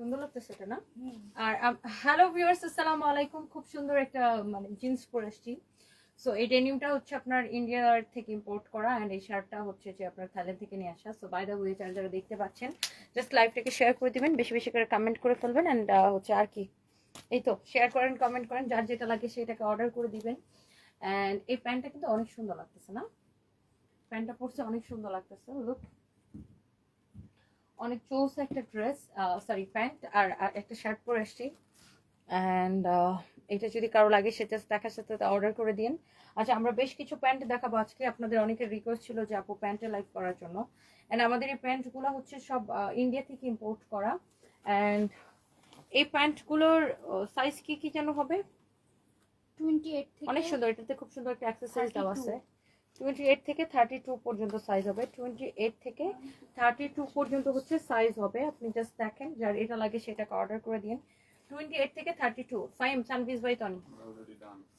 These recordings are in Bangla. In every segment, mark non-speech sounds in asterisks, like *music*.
সুন্দর লাগতেছে এটা না? আর হ্যালো ভিউয়ার্স আসসালামু আলাইকুম। খুব সুন্দর একটা মানে জিন্স পরে এসেছি। সো এই ডেনিমটা হচ্ছে আপনার ইন্ডিয়ার থেকে ইম্পোর্ট করা অ্যান্ড এই শার্টটা হচ্ছে যে আপনার থাইল্যান্ড থেকে নিয়ে আসা। সো বাই দ্য ওয়ে যারা যারা দেখতে পাচ্ছেন জাস্ট লাইভটাকে শেয়ার করে দিবেন বেশি বেশি করে কমেন্ট করে ফেলবেন অ্যান্ড হচ্ছে আর কি। এই তো শেয়ার করেন কমেন্ট করেন যার যেটা লাগে সেটাকে অর্ডার করে দিবেন। অ্যান্ড এই প্যান্টটা কিন্তু অনেক সুন্দর লাগতেছে না? প্যান্টটা পরছে অনেক সুন্দর লাগতেছে লুক অনেক চোস একটা ড্রেস সরি প্যান্ট আর একটা শার্ট পরে আসছি। অ্যান্ড এটা যদি কারও লাগে সেটা দেখার সাথে অর্ডার করে দিন। আচ্ছা আমরা বেশ কিছু প্যান্ট দেখাবো আজকে। আপনাদের অনেকের রিকোয়েস্ট ছিল যে আপু প্যান্টে লাইক করার জন্য। অ্যান্ড আমাদের এই প্যান্টগুলো হচ্ছে সব ইন্ডিয়া থেকে ইম্পোর্ট করা। অ্যান্ড এই প্যান্টগুলোর সাইজ কি কি যেন হবে? টোয়েন্টি এইট অনেক সুন্দর এটাতে খুব সুন্দর একটা অ্যাক্সেসরিজ দেওয়া আছে। টোয়েন্টি এইট থেকে থার্টি টু পর্যন্ত সাইজ হবে। টোয়েন্টি এইট থেকে থার্টি টু পর্যন্ত হচ্ছে সাইজ হবে। আপনি জাস্ট দেখেন যার এটা লাগে সেটাকে অর্ডার করে দিন। টোয়েন্টি এইট থেকে থার্টি টু ফাইম সানভিজ বাই তনি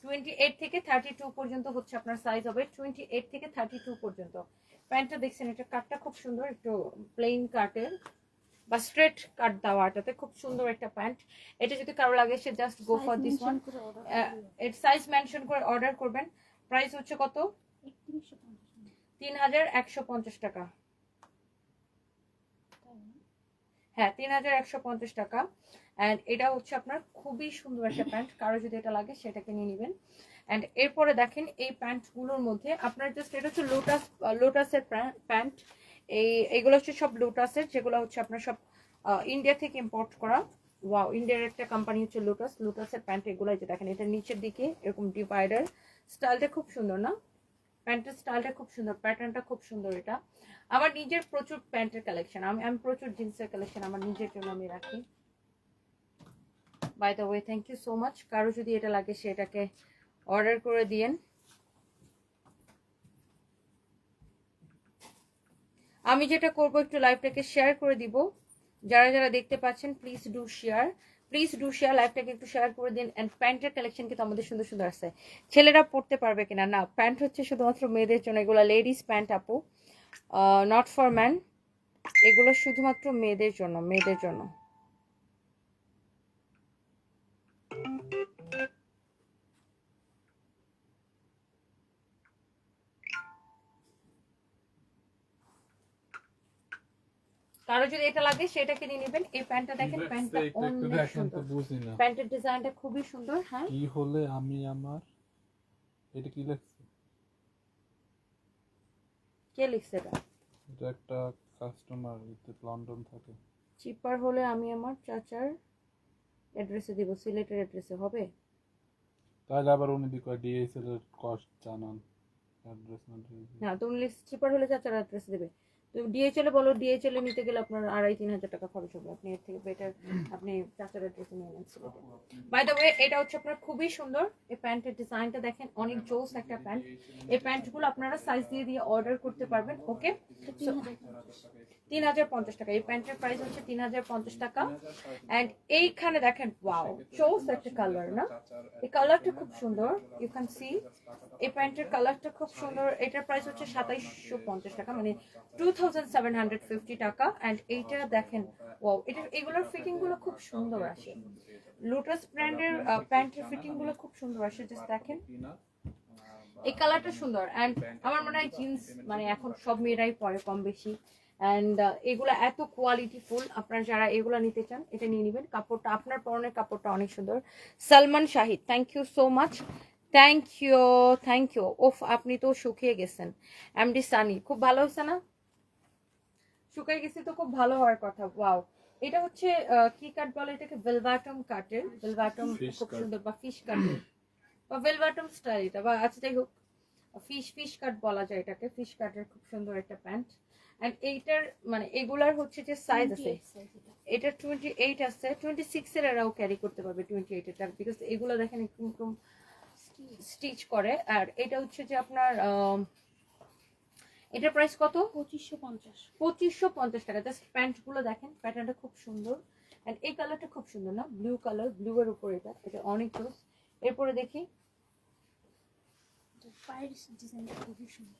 টোয়েন্টি এইট থেকে থার্টি টু পর্যন্ত হচ্ছে আপনার সাইজ হবে। টোয়েন্টি এইট থেকে থার্টি টু পর্যন্ত। প্যান্টটা দেখছেন এটা কাটটা খুব সুন্দর একটু প্লেন কাটের বা স্ট্রেট কাট দেওয়া এটাতে খুব সুন্দর একটা প্যান্ট এটা যদি কারও লাগে সে জাস্ট গো ফর দিস ওয়ানের সাইজ মেনশন করে অর্ডার করবেন। প্রাইস হচ্ছে কত? তিন হাজার একশো পঞ্চাশ টাকা। হ্যাঁ তিন হাজার একশো পঞ্চাশ টাকা। অ্যান্ড এটা হচ্ছে আপনার খুবই সুন্দর একটা প্যান্ট। কারও যদি এটা লাগে, সেটাকে নিয়ে নেবেন। অ্যান্ড এরপরে দেখেন এই প্যান্টগুলোর মধ্যে আপনার জাস্ট এটা হচ্ছে লোটাস লোটাসের প্যান্ট। এই, এগুলো হচ্ছে সব লোটাসের যেগুলো হচ্ছে আপনার সব ইন্ডিয়া থেকে ইম্পোর্ট করা। ওয়াও ইন্ডিয়ার একটা কোম্পানি হচ্ছে লোটাস লোটাসের প্যান্ট এগুলো যে দেখেন, এটা নিচের দিকে এরকম ডিভাইডার স্টাইলটা খুব সুন্দর না? প্যান্টের স্টাইলটা খুব সুন্দর প্যাটার্নটা খুব সুন্দর এটা। আমার নিজের প্রচুর প্যান্টের কালেকশন আমি আমি প্রচুর জিন্সের কালেকশন আমার নিজের জন্য আমি রাখি। By the way thank you so much কারও যদি এটা লাগে সেটাকে অর্ডার করে দিয়েন। আমি যেটা করব, একটু লাইভটাকে শেয়ার করে দিব। যারা যারা দেখতে পাচ্ছেন please do share please do share লাইভটাকে একটু শেয়ার করে দিন অ্যান্ড প্যান্টের কালেকশন কিন্তু আমাদের সুন্দর সুন্দর আছে। ছেলেরা পড়তে পারবে কিনা? না প্যান্ট হচ্ছে শুধুমাত্র মেয়েদের জন্য, এগুলো লেডিস প্যান্ট আপু। নট ফর ম্যান এগুলো শুধুমাত্র মেয়েদের জন্য মেয়েদের জন্য। কারও যদি এটা লাগে সেটাকে নিয়ে নেবেন। এই প্যান্টটা দেখেন প্যান্টটা অনেক সুন্দর। প্যান্টের ডিজাইনটা খুবই সুন্দর হ্যাঁ। কি হলে আমি আমার এটা কি লেখছে? কে লিখছে এটা? এটা একটা কাস্টমার লন্ডন থাকে। চিপার হলে আমি আমার চাচার অ্যাড্রেসে দিব সিলেটের অ্যাড্রেসে হবে? তাহলে আবার উনি দিক ডিএসএল এর কস্ট জানান অ্যাড্রেস না না তুমি চিপার হলে চাচার অ্যাড্রেসে দেবে। ডিএচএল এ বলো ডিএচএল এ নিতে গেলে আপনার আড়াই, তিন হাজার টাকা খরচ হবে। আপনি এর থেকে বেটার আপনি চাচার অ্যাড্রেসে নিয়ে নেন। বাই দ্য ওয়ে এটা হচ্ছে আপনার খুবই সুন্দর। এই প্যান্টের ডিজাইনটা দেখেন, অনেক জোস একটা প্যান্ট। এই প্যান্টগুলো আপনারা সাইজ দিয়ে দিয়ে অর্ডার করতে পারবেন ওকে তিন হাজার পঞ্চাশ টাকা। এই প্যান্টের প্রাইস হচ্ছে তিন হাজার পঞ্চাশ টাকা। অ্যান্ড এইখানে দেখেন ওয়াও চোস একটা কালার না? এই কালারটা খুব সুন্দর ইউ ক্যান সি এই প্যান্টের কালারটা খুব সুন্দর। এটার প্রাইস হচ্ছে সাতাইশশো পঞ্চাশ টাকা মানে টু টাকা অ্যান্ড এইটা দেখেন ওয়াও এটা এগুলোর ফিটিংগুলো খুব সুন্দর আসে। লোটাস ব্র্যান্ডের প্যান্টের ফিটিংগুলো খুব সুন্দর আসে জাস্ট দেখেন। এই কালারটা সুন্দর অ্যান্ড আমার মনে হয় জিন্স মানে এখন সব মেয়েরাই পরে কম বেশি। অ্যান্ড এগুলো এত কোয়ালিটি ফুল, আপনারা যারা এগুলো নিতে চান, এটা নিয়ে নেবেন। কাপড়টা, আপনার পরনের কাপড়টা অনেক সুন্দর। Salman Shahid thank you so much thank you thank you ওফ, আপনি তো শুকিয়ে গেছেন। এমডি সানি খুব ভালো হয়েছে না? শুকিয়ে গেছে তো খুব ভালো হওয়ার কথা ওয়াও এটা হচ্ছে আহ, কি কাট বলে এটাকে? ভেলভাটম কাটের ভেলভাটম খুব সুন্দর বা ফিশ কাটের বা ভেলভাটম স্টাইল এটা বা আচ্ছা যাই হোক ফিশ ফিশ কাট বলা যায় এটাকে ফিশ কাটের খুব সুন্দর একটা প্যান্ট এন্ড এইটার মানে এগুলার হচ্ছে যে সাইজ আছে। এটা। টোয়েন্টি এইট আছে টোয়েন্টি সিক্স এর এরাও ক্যারি করতে পারবে টোয়েন্টি এইট এর বিকজ এগুলো দেখেন একটু স্টিচ করে। আর এটা হচ্ছে যে আপনার এটার প্রাইস কত? পঁচিশশো পঞ্চাশ। পঁচিশশো পঞ্চাশ টাকা। জাস্ট প্যান্টগুলো দেখেন প্যাটার্নটা খুব সুন্দর। এন্ড এই কালারটা খুব সুন্দর না? ব্লু কালার ব্লু এর উপর এটা। এটা অনেক জোস এরপরে দেখি। পায়ের ডিজাইনটা খুবই সুন্দর।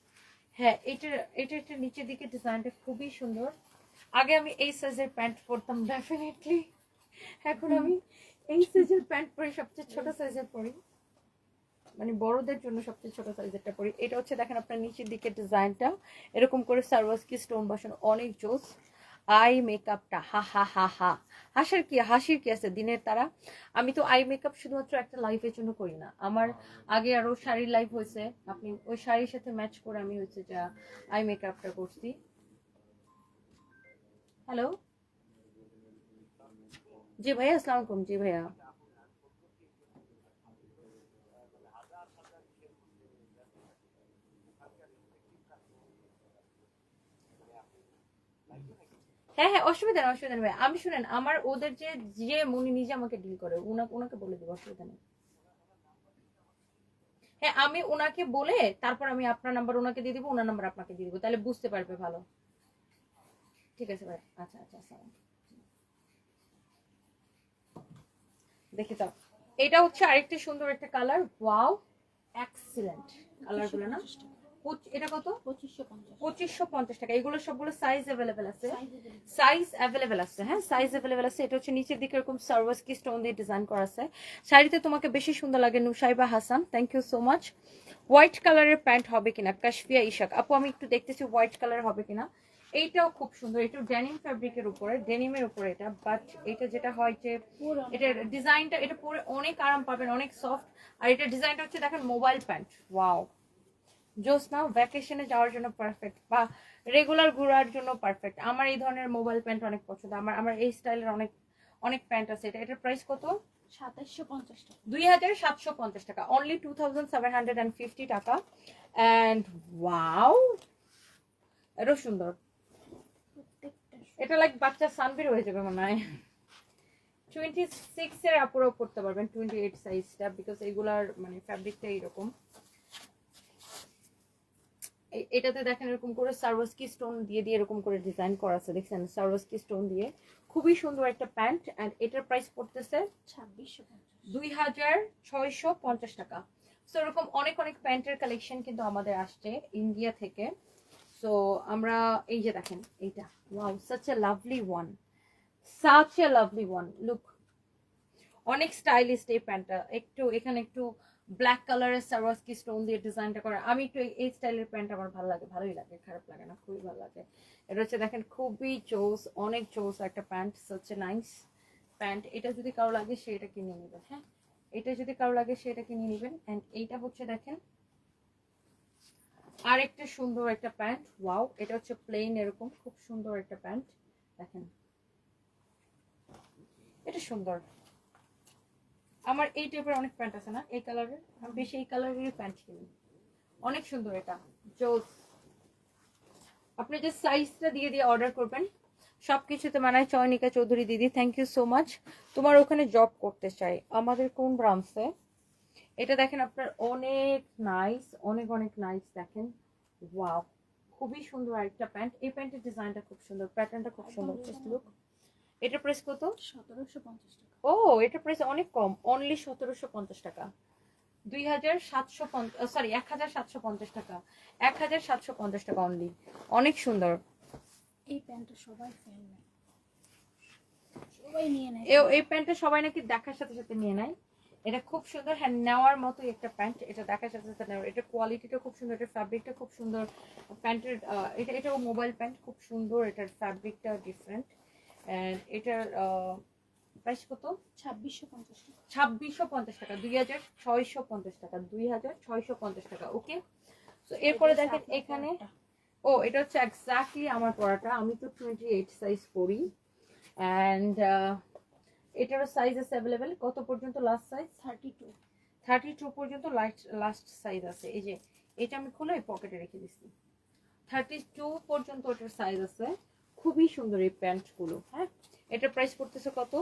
হ্যাঁ এটা এটা একটা নিচের দিকে ডিজাইনটা খুবই সুন্দর। আগে আমি এই সাইজের প্যান্ট পরতাম ডেফিনেটলি এখন আমি এই সাইজের প্যান্ট পরি সবচেয়ে ছোট সাইজের পরি। মানে বড়দের জন্য সবচেয়ে ছোট সাইজেরটা পরি। এটা হচ্ছে দেখেন আপনার নিচের দিকে ডিজাইনটা এরকম করে সার্ভাসকি স্টোন বসানো, অনেক জোস। আই মেকআপটা হা হা হা হা। হাসার কি, হাসির কি আছে দিনের তারা? আমি তো আই মেকআপ শুধুমাত্র একটা লাইফের জন্য করি না। আমার আগে আরও শাড়ির লাইফ হয়েছে। আপনি ওই শাড়ির সাথে ম্যাচ করে আমি হচ্ছে যা আই মেকআপটা করছি। হ্যালো জি ভাইয়া, আসসালামু জি ভাইয়া। হ্যাঁ হ্যাঁ অসুবিধা নেই অসুবিধা নেই আমি শুনেন আমার ওদের যে যে উনি নিজে আমাকে ডিল করে ওনাকে বলে দেবো অসুবিধা নেই। হ্যাঁ আমি ওনাকে বলে তারপর আমি আপনার নাম্বার ওনাকে দিয়ে দিব ওনার নাম্বার আপনাকে দিয়ে দিব তাহলে বুঝতে পারবে ভালো। ঠিক আছে ভাই আচ্ছা আচ্ছা আসসালাম দেখি তো এটা হচ্ছে আরেকটা সুন্দর একটা কালার ওয়াও এক্সিলেন্ট কালারগুলো না? এটা কত? পঁচিশশো পঞ্চাশ। টাকা। এগুলো সবগুলো সাইজ অ্যাভেলেবেল আছে। সাইজ অ্যাভেলেবেল আছে। হ্যাঁ? সাইজ অ্যাভেলেবেল আছে। এটা হচ্ছে নিচের দিকে এরকম সার্ভাস কি স্টোন দিয়ে ডিজাইন করা আছে। শাড়িতে তোমাকে বেশি সুন্দর লাগে Nusaiba Hasan. Thank you so much white কালারের প্যান্ট হবে কিনা? কাশফিয়া ইশাক। আপু আমি একটু দেখতেছি হোয়াইট কালার হবে কিনা। এইটাও খুব সুন্দর। একটু ডেনিম ফ্যাব্রিকের উপরে ডেনিমের উপরে এটা। বাট এটা যেটা হয় যে এটার ডিজাইনটা এটা পরে অনেক আরাম পাবেন অনেক সফট আর এটা ডিজাইনটা হচ্ছে দেখেন মোবাইল প্যান্ট ওয়াও জোস না ভ্যাকেশনে যাওয়ার জন্য পারফেক্ট বা রেগুলার ঘোরার জন্য পারফেক্ট আমার এই ধরনের মোবাইল প্যান্ট অনেক পছন্দ। আমার আমার এই স্টাইলের অনেক অনেক প্যান্ট আছে। এটা এটার প্রাইস কত? সাতাশশো পঞ্চাশ টাকা। দুই হাজার সাতশো পঞ্চাশ টাকা। Only two thousand seven hundred and fifty টাকা। অ্যান্ড ওয়াও এটাও সুন্দর। এটা লাইক বাচ্চা সানবির হয়ে যাবে মনে হয়। টোয়েন্টি সিক্স এর করতে পারবেন। টোয়েন্টি এইট সাইজটা বিকজ এগুলার মানে ফ্যাব্রিকটা এইরকম এ- এটাতে দেখেন এরকম করে সার্ভাসকি স্টোন দিয়ে দিয়ে এরকম করে ডিজাইন করা আছে দেখছেন? সার্ভাসকি স্টোন দিয়ে। খুবই সুন্দর একটা প্যান্ট অ্যান্ড এটার প্রাইস পড়তেছে ছাব্বিশশো দুই হাজার ছয়শো পঞ্চাশ টাকা। সো এরকম অনেক অনেক প্যান্টের কালেকশন কিন্তু আমাদের আসছে ইন্ডিয়া থেকে। সো আমরা এই যে দেখেন এইটা। Wow such a lovely one such a lovely one look অনেক স্টাইলিশ এই প্যান্টটা একটু এখানে একটু ব্ল্যাক কালারের সারওয়াসকি স্টোন দিয়ে ডিজাইনটা করা। আমি একটু এই- স্টাইলের প্যান্ট আমার ভালো লাগে, ভালোই লাগে, খারাপ লাগে না, খুবই ভালো লাগে। এটা হচ্ছে দেখেন খুবই জোস অনেক জোস একটা প্যান্ট হচ্ছে নাইস প্যান্ট এটা যদি কারও লাগে সে এটা কিনে নেবেন হ্যাঁ? এটা যদি কারও লাগে সে এটা কিনে নেবেন। অ্যান্ড এইটা হচ্ছে দেখেন আর একটা সুন্দর একটা প্যান্ট ওয়াও এটা হচ্ছে প্লেন এরকম, খুব সুন্দর একটা প্যান্ট দেখেন, এটা সুন্দর। আমার এই টাইপের অনেক প্যান্ট আছে না? এই কালারের আমি বেশি এই কালারেরই প্যান্ট কিনি। অনেক সুন্দর এটা। জোস। আপনি যে সাইজটা দিয়ে দিয়ে অর্ডার করবেন সব কিছুতে মানায় চয়নিকা চৌধুরী দিদি থ্যাংক ইউ সো মাচ তোমার ওখানে জব করতে চাই। আমাদের কোন ব্রাঞ্চে এটা দেখেন, আপনার অনেক নাইস অনেক অনেক নাইস দেখেন। ওয়াও খুবই সুন্দর একটা প্যান্ট এই প্যান্টের ডিজাইনটা খুব সুন্দর প্যাটার্নটা খুব সুন্দর জাস্ট লুক এটা প্রাইস কত? সতেরোশো পঞ্চাশ টাকা। ও এটা প্রাইস অনেক কম। অনলি সতেরোশো পঞ্চাশ টাকা। দুই হাজার সাতশো সরি এক হাজার সাতশো পঞ্চাশ টাকা। এক হাজার সাতশো পঞ্চাশ টাকা অনলি অনেক সুন্দর। এই প্যান্টটা সবাই ফেল নেয়। সবাই নিয়ে নেয়। এই প্যান্টটা সবাই নাকি দেখার সাথে সাথে নিয়ে নেয়। এটা খুব সুন্দর। হ্যাঁ নেওয়ার মতোই একটা প্যান্ট। এটা দেখার সাথে সাথে নেওয়ার। এটা কোয়ালিটিটা খুব সুন্দর। এটা ফ্যাব্রিকটা খুব সুন্দর। প্যান্টের এটা এটাও মোবাইল প্যান্ট। খুব সুন্দর। এটার ফ্যাব্রিকটা ডিফারেন্ট অ্যান্ড এটার প্রাইস কত? ছাব্বিশশো পঞ্চাশ টাকা। ছাব্বিশশো পঞ্চাশ টাকা দুই হাজার ছয়শো পঞ্চাশ টাকা দুই হাজার ছয়শো পঞ্চাশ টাকা ওকে তো এরপরে দেখেন এখানে ও এটা হচ্ছে এক্স্যাক্টলি আমার পড়াটা আমি তো টোয়েন্টি এইট সাইজ পরি অ্যান্ড এটারও সাইজ আছে অ্যাভেলেবেল কত পর্যন্ত last size thirty two thirty two পর্যন্ত লাস্ট লাস্ট সাইজ আছে। এই যে এটা আমি খুলে পকেটে রেখে দিচ্ছি। থার্টি টু পর্যন্ত ওটার সাইজ আছে। খুবই সুন্দর এই প্যান্টগুলো হ্যাঁ? এটার প্রাইস পড়তেছে কত?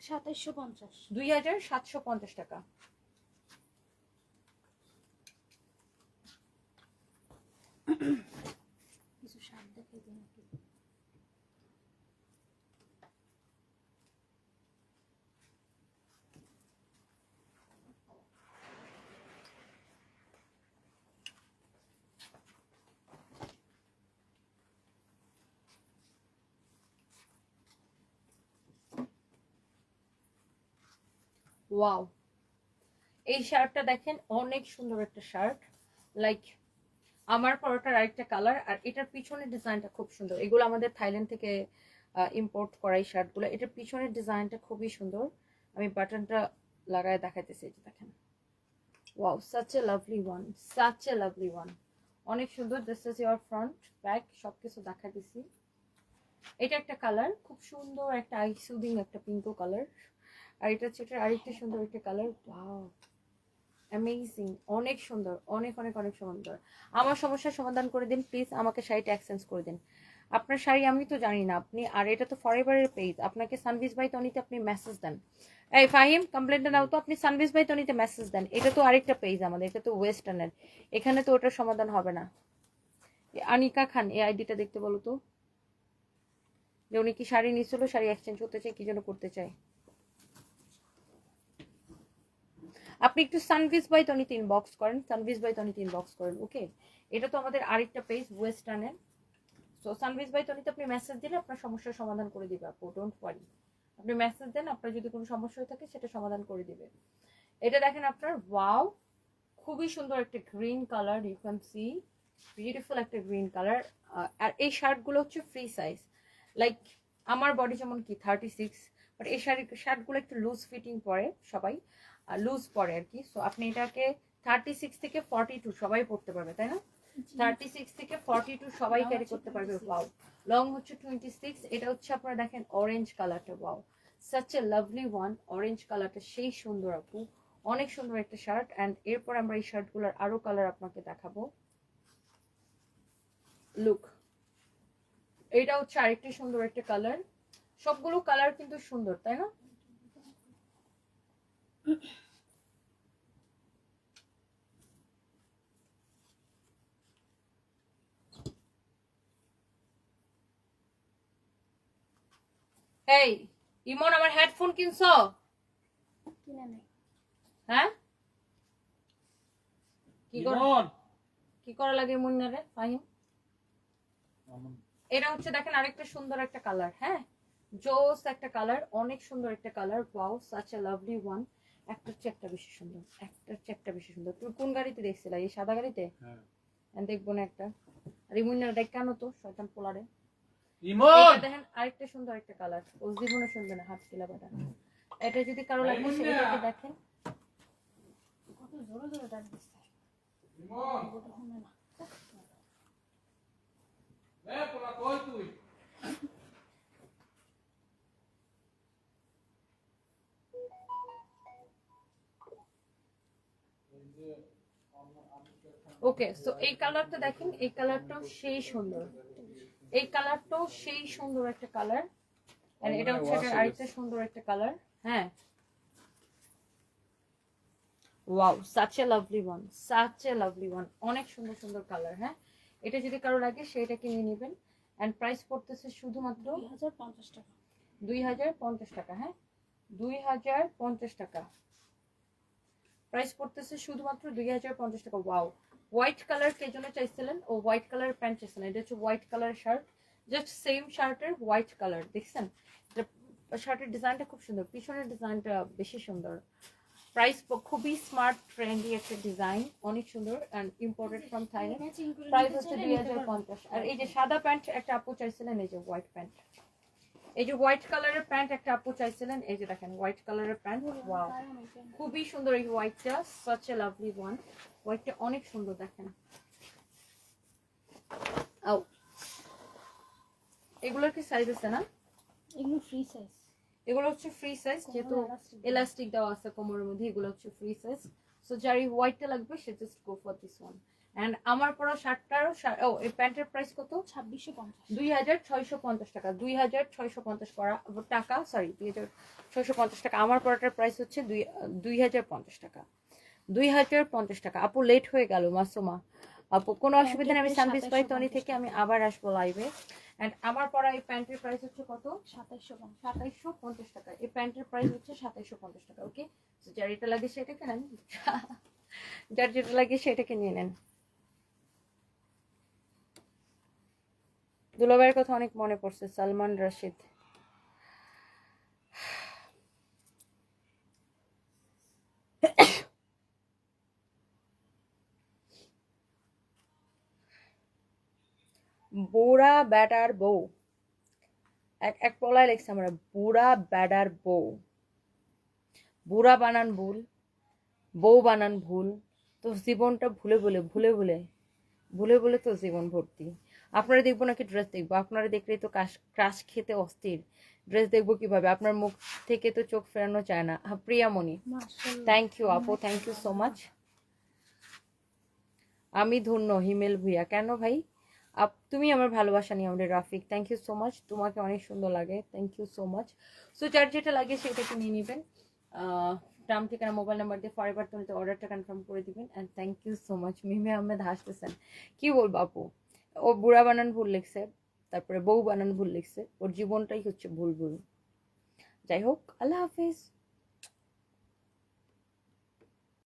সাতাশশো পঞ্চাশ। দুই হাজার সাতশো পঞ্চাশ টাকা। কিছু দেখে দিন। ওয়াও এই শার্টটা দেখেন, অনেক সুন্দর একটা শার্ট। লাইক আমার পরোটার আরেকটা কালার আর এটার পিছনের ডিজাইনটা খুব সুন্দর। এগুলো আমাদের থাইল্যান্ড থেকে ইম্পোর্ট করা এই শার্টগুলো। এটার পিছনের ডিজাইনটা খুবই সুন্দর। আমি বাটনটা লাগায় দেখাইতেছি এটা দেখেন। Wow such a lovely one such a lovely one অনেক সুন্দর this is your front back সব কিছু দেখা এটা একটা কালার খুব সুন্দর একটা আই সুদিং একটা পিঙ্কো কালার আর এটা হচ্ছে আরেকটা সুন্দর একটা কালার ওয়াও অ্যামেজিং অনেক সুন্দর, অনেক অনেক অনেক সুন্দর। আমার সমস্যার সমাধান করে দিন প্লিজ আমাকে শাড়িটা এক্সচেঞ্জ করে দিন। আপনার শাড়ি আমি তো জানি না, আপনি, আর এটা তো ফরএভারের পেজ আপনাকে সানভিস বাই তনিতে আপনি মেসেজ দেন। এই ফাহিম কমপ্লেনটা নাও তো, আপনি সানভিস বাই তনিতে মেসেজ দেন। এটা তো আরেকটা পেজ আমাদের, এটা তো ওয়েস্টার্নের এখানে তো ওটার সমাধান হবে না। আনিকা খান, এই আইডিটা দেখতে বলো তো। যে উনি কি শাড়ি নিচ্ছিল, শাড়ি এক্সচেঞ্জ করতে চাই কি জন্য করতে চাই আপনি একটু সানভিস বাই তনিতে ইনবক্স করেন সানভিস বাই তনিতে ইনবক্স করেন ওকে এটা তো আমাদের আরেকটা পেজ ওয়েস্টার্নের সো সানভিস বাই তনিতে আপনি মেসেজ দিলে আপনার সমস্যার সমাধান করে দিবে আপু ডোন্ট ওয়ারি আপনি মেসেজ দেন, আপনার যদি কোনো সমস্যা হয়ে থাকে সেটা সমাধান করে দিবে। এটা দেখেন আপনার ওয়াও খুবই সুন্দর একটা green colour you can see beautiful একটা গ্রিন কালার আর এই শার্টগুলো হচ্ছে ফ্রি সাইজ লাইক আমার বডি যেমন কি থার্টি সিক্স বাট এই শাড়ি, শার্টগুলো একটু লুজ ফিটিং পরে সবাই। লুজ পরে আর কি। সো আপনি এটাকে থার্টি সিক্স থেকে ফর্টি টু সবাই পড়তে পারবে তাই না? থার্টি সিক্স থেকে ফর্টি টু সবাই ক্যারি করতে পারবে ওয়াও লং হচ্ছে টোয়েন্টি সিক্স এটা হচ্ছে আপনারা দেখেন অরেঞ্জ কালারটা wow such a lovely one orange কালারটা সেই সুন্দর আপু। অনেক সুন্দর একটা শার্ট অ্যান্ড এরপর আমরা এই শার্টগুলোর আরও কালার আপনাকে দেখাবো। লুক এটা হচ্ছে আরেকটি সুন্দর একটা কালার সবগুলো কালার কিন্তু সুন্দর তাই না? এই ইমন আমার হেডফোন কিনছো? কিনে নেই। হ্যাঁ? কি কর ইমন! কি করা লাগে মুন্নারে ফাহিম? এটা হচ্ছে দেখেন আরেকটা সুন্দর একটা কালার হ্যাঁ? জোস একটা কালার অনেক সুন্দর একটা colour wow such a lovely one একটা হচ্ছে একটা বেশি সুন্দর একটা হচ্ছে একটা বেশি সুন্দর। তুমি কোন গাড়িতে দেখছিলা? এই সাদা গাড়িতে? হ্যাঁ। আর দেখব না একটা। আর মুন্নার দেখ কেন তো? শয়তান পোলারে। ইমন! দেখেন আরেকটা সুন্দর একটা কালার ওস জীবনে শুনবে না হাত কিলা বাটা এটা যদি কারও লাগে! সেটাকে দেখেন। কত জোরে জোরে ডাক দিচ্ছে। ইমন! ওটা শুনে না। এ, পোলা, কই তুই? ওকে সো এই কালারটা দেখেন এই কালারটাও সেই সুন্দর। এই কালারটাও সেই সুন্দর একটা কালার আর এটা হচ্ছে আরেকটা সুন্দর একটা কালার হ্যাঁ। Wow such a lovely one such a lovely one অনেক সুন্দর সুন্দর কালার হ্যাঁ। এটা যদি কারও লাগে সেটা কিনে নেবেন। এন্ড প্রাইস পড়তেছে শুধুমাত্র দুই হাজার পঞ্চাশ টাকা। দুই হাজার পঞ্চাশ টাকা হ্যাঁ। দুই হাজার পঞ্চাশ টাকা। প্রাইস পড়তেছে শুধুমাত্র দুই হাজার পঞ্চাশ টাকা। ওয়াও হোয়াইট কালার কে জন্য চাইছিলেন? ও হোয়াইট কালার প্যান্ট চাইছিলেন। এটা হচ্ছে white colour shirt just same শার্টের হোয়াইট কালার দেখছেন? শার্টের ডিজাইনটা খুব সুন্দর। পিছনের ডিজাইনটা বেশি সুন্দর। প্রাইস খুবই স্মার্ট ট্রেন্ডি একটা ডিজাইন অনেক সুন্দর and imported from Thailand price হচ্ছে দুই হাজার পঞ্চাশ। আর এই যে সাদা প্যান্ট একটা আপু চাইছিলেন এই যে হোয়াইট প্যান্ট এই যে হোয়াইট কালারের প্যান্ট একটা আপু চাইছিলেন এই যে দেখেন হোয়াইট কালারের প্যান্ট ওয়াও খুবই সুন্দর এই হোয়াইটটা সাচ এ লাভলি ওয়ান হোয়াইটটা অনেক সুন্দর দেখেন। আও এগুলোর কি সাইজ আছে না? এগুলো ফ্রি সাইজ এগুলো হচ্ছে ফ্রি সাইজ যেহেতু। এলাস্টিক দেওয়া আছে কোমরের মধ্যে এগুলো হচ্ছে ফ্রি সাইজ সো যার এই হোয়াইটটা লাগবে সে just go for this one and আমার পরা শার্টটারও ও এই প্যান্টের প্রাইস কত? ছাব্বিশশো পঞ্চাশ। দুই হাজার ছয়শো পঞ্চাশ টাকা। দুই হাজার ছয়শো পঞ্চাশ করা টাকা সরি দুই হাজার ছয়শো পঞ্চাশ টাকা। আমার পড়াটার প্রাইস হচ্ছে দুই দুই হাজার পঞ্চাশ টাকা। দুই হাজার পঞ্চাশ টাকা। আপু লেট হয়ে গেল মাসুমা। আপু কোনো অসুবিধা নেই আমি সানভিস পাই তনি থেকে আমি আবার আসব লাইভে অ্যান্ড আমার পরা এই প্যান্টের প্রাইস হচ্ছে কত? সাতাইশশো সাতাইশশো পঞ্চাশ টাকা। এই প্যান্টের প্রাইস হচ্ছে সাতাইশশো পঞ্চাশ টাকা ওকে যার এটা লাগে সেটাকে নেন। *laughs* যার যেটা লাগে সেটাকে নিয়ে নেন। দুলাভাইয়ের কথা অনেক মনে পড়ছে, সালমান রশিদ। বুড়া ব্যাটার বউ। এক এক পলায় লিখছি আমরা, বুড়া ব্যাডার বউ। বুড়া বানান ভুল, বউ বানান ভুল, তো জীবনটা ভুলে ভুলে ভুলে ভুলে ভুলে ভুলে তো জীবন ভর্তি। আপনারা দেখব নাকি ড্রেস দেখব? আপনারা দেখলেই তো কাশ ক্রাশ খেতে অস্থির। ড্রেস দেখব কীভাবে? আপনার মুখ থেকে তো চোখ ফেরানো চায় না। প্রিয়ামণি থ্যাংক ইউ আপু থ্যাংক ইউ সো মাচ আমি ধন্য হিমেল ভুইয়া। কেন ভাই? আপ তুমি আমার ভালোবাসা নিয়ে আমাদের Rafiq. Thank you so much তোমাকে অনেক সুন্দর লাগে। Thank you so much so যার যেটা লাগে সেটা একটু নিয়ে নেবেন। নাম ঠিকানা মোবাইল নাম্বার দিয়ে ফরএভার তুমি অর্ডারটা কনফার্ম করে দিবেন। And thank you so much Mimi Ahmed হাসতেছেন। কি বলব আপু? ও বুড়া বানান ভুল লিখছে, তারপরে বউ বানান ভুল লিখছে, ওর জীবনটাই হচ্ছে ভুল ভুল যাই হোক, আল্লাহ হাফিজ।